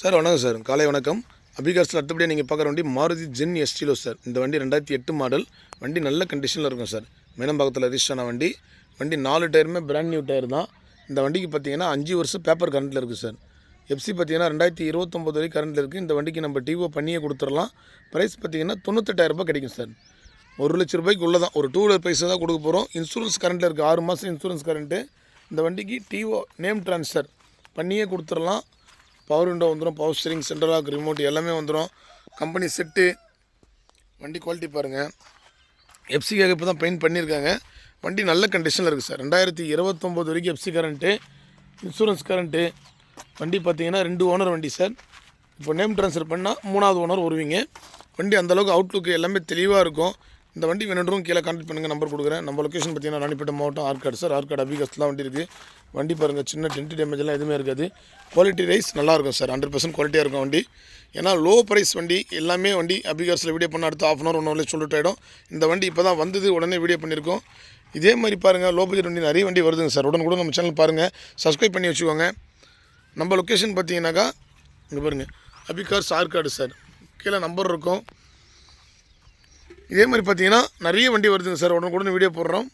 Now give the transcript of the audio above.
Sir வணக்கம் sir. காலை வணக்கம். அபிகாஸில் அடுத்தபடியாக நீங்கள் பார்க்குற வண்டி மாருதி ஜென் எஸ்டிலோ சார். இந்த வண்டி ரெண்டாயிரத்தி எட்டு மாடல் வண்டி நல்ல கண்டிஷனில் இருக்கும் சார். மீனம்பாக்கத்தில் ரிஜிஸ்டர் ஆன வண்டி. வண்டி நாலு டயருமே பிராண்ட் நியூ டயர் தான். இந்த வண்டிக்கு பார்த்தீங்கன்னா அஞ்சு வருஷம் பேப்பர் கரண்ட்டில் இருக்குது சார். எஃப்சி பார்த்தீங்கன்னா ரெண்டாயிரத்தி இருபத்தொம்போது வரைக்கும் கரண்ட்டில் இருக்குது இந்த வண்டிக்கு நம்ம டிவோ பண்ணியே கொடுத்துடலாம். ப்ரைஸ் பார்த்தீங்கன்னா தொண்ணூத்தெட்டாயிரம் கிடைக்கும் சார். ஒரு லட்ச ரூபாய்க்கு உள்ளே தான் ஒரு டூ வீலர் பைசா தான் கொடுக்க போகிறோம் இன்சூரன்ஸ் கரண்ட்டில் இருக்குது ஆறு மாதம் இன்சூரன்ஸ் கரண்ட்டு இந்த வண்டிக்கு டிஓ நேம் ட்ரான்ஸ்ஃபர் பண்ணியே கொடுத்துடலாம். பவர் விண்டோ வந்துடும் power steering center lock remote எல்லாமே வந்துடும் கம்பெனி செட்டு வண்டி குவாலிட்டி பாருங்கள் எஃப்சிக்காக இப்போ தான் பெயிண்ட் பண்ணியிருக்காங்க வண்டி நல்ல கண்டிஷனில் இருக்குது சார் ரெண்டாயிரத்தி இருபத்தொம்போது வரைக்கும் எஃப்சி கரண்ட்டு இன்சூரன்ஸ் கரண்ட்டு வண்டி பார்த்தீங்கன்னா ரெண்டு ஓனர் வண்டி சார் இப்போ நேம் ட்ரான்ஸ்ஃபர் பண்ணால் மூணாவது ஓனர் வருவீங்க. வண்டி அந்தளவுக்கு அவுட்லுக் எல்லாமே தெளிவாக இருக்கும். இந்த வண்டி வேணுன்றவங்க கீழே கான்டாக்ட் பண்ணுங்கள் நம்பர் கொடுக்குறேன். நம்ம லொக்கேஷன் பார்த்தீங்கன்னா ராணிப்பேட்டை மாவட்டம் ஆர்காடு சார் ஆர்காடு அபிகஸ்ட்லாம் வண்டி இருக்குது வண்டி பாருங்கள் சின்ன டென்ட் டேமேஜ்லாம் எதுவுமே இருக்காது. குவாலிட்டி ரைஸ் நல்லாயிருக்கும் சார். ஹண்ட்ரட் பர்சன்ட் குவாலிட்டியாக இருக்கும் வண்டி. ஏன்னா லோ ப்ரைஸ் வண்டி எல்லாமே வண்டி அபிகாஸில் வீடியோ பண்ண அடுத்து ஆஃப் அன் ஹவர் ஒன் ஹவர்லேயே சொல்லிட்டு ஆகிடும் இந்த வண்டி இப்போ தான் வந்தது உடனே வீடியோ பண்ணியிருக்கோம். இதே மாதிரி பாருங்கள் லோ பட்ஜெட் வண்டி நிறைய வண்டி வருதுங்க சார். உடனே கூட நம்ம சேனல் பாருங்கள் சப்ஸ்கிரைப் பண்ணி வச்சுக்கோங்க. நம்ம லொக்கேஷன் பார்த்தீங்கன்னாக்கா இங்கே பாருங்கள் அபிகார்ஸ் ஆர்காடு சார். கீழே நம்பர் இருக்கும். இதே மாதிரி பார்த்தீங்கன்னா நிறைய வண்டி வருதுங்க சார். உடனே வீடியோ போடுறோம்.